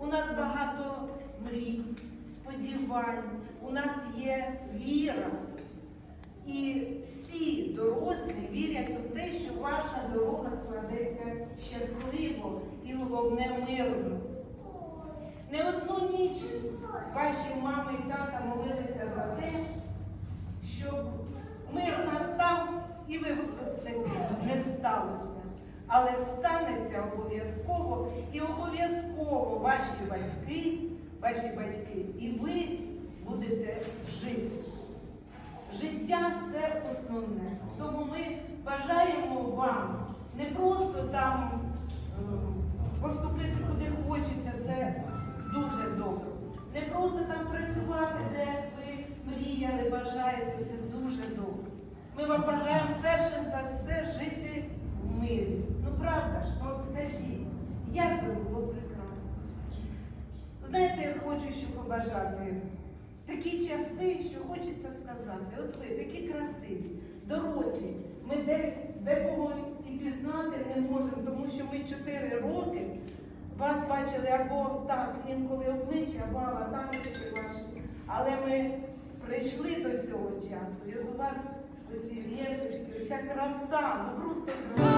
У нас багато мрій, сподівань, у нас є віра. І всі дорослі вірять у те, що ваша дорога складеться щасливо і головне мирно. Не одну ніч ваші мами і тата молилися за те, щоб мир настав і ви не сталося. Але станеться обов'язково і обов'язково ваші батьки, ваші батьки, і ви будете жити. Життя це основне. Тому ми бажаємо вам не просто там е, поступити куди хочеться, це дуже добре. Не просто там працювати, де ви мріяли, бажаєте, це дуже добре. Ми вам бажаємо перше за все жити в мирі. Ну правда ж, ну от скажіть, як би було прекрасно. Хочу що побажати. Такі часи, що хочеться сказати. От ви такі красиві, дорослі. Ми де, декого і пізнати не можемо, тому що ми 4 роки вас бачили або так, інколи обличчя, або аватарочки ваші. Але ми прийшли до цього часу. І от у вас оці віршики, ця краса, ну просто краса.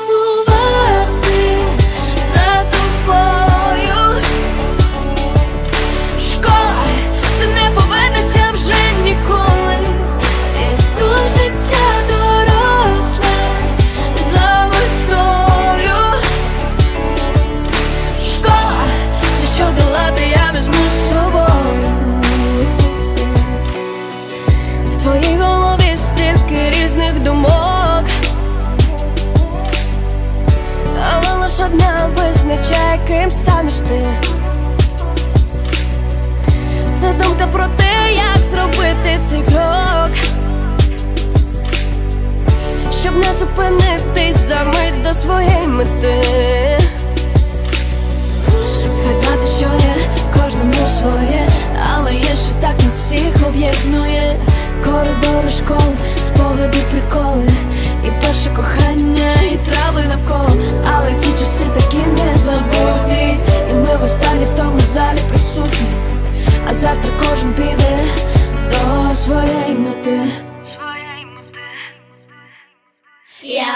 Одна визначає, ким станеш ти. Це думка про те, як зробити цей крок, щоб не зупинитись за мить до своєї мети. Згадати, що є кожному своє, але є, що так нас всіх об'єднує. Коридори школи, спогади, приколи, і перше кохання, і трави навколо. Але ці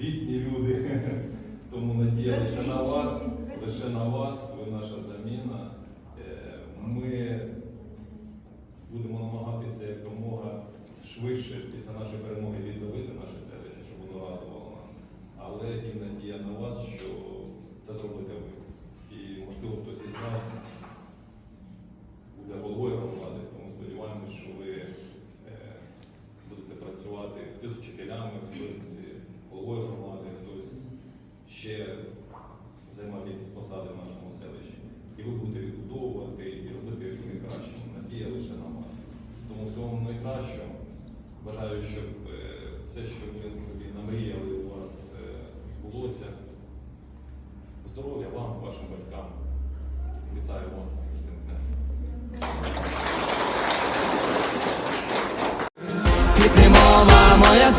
e ele o вашим батькам. Вітаю вас з цим днем. Піднімова моя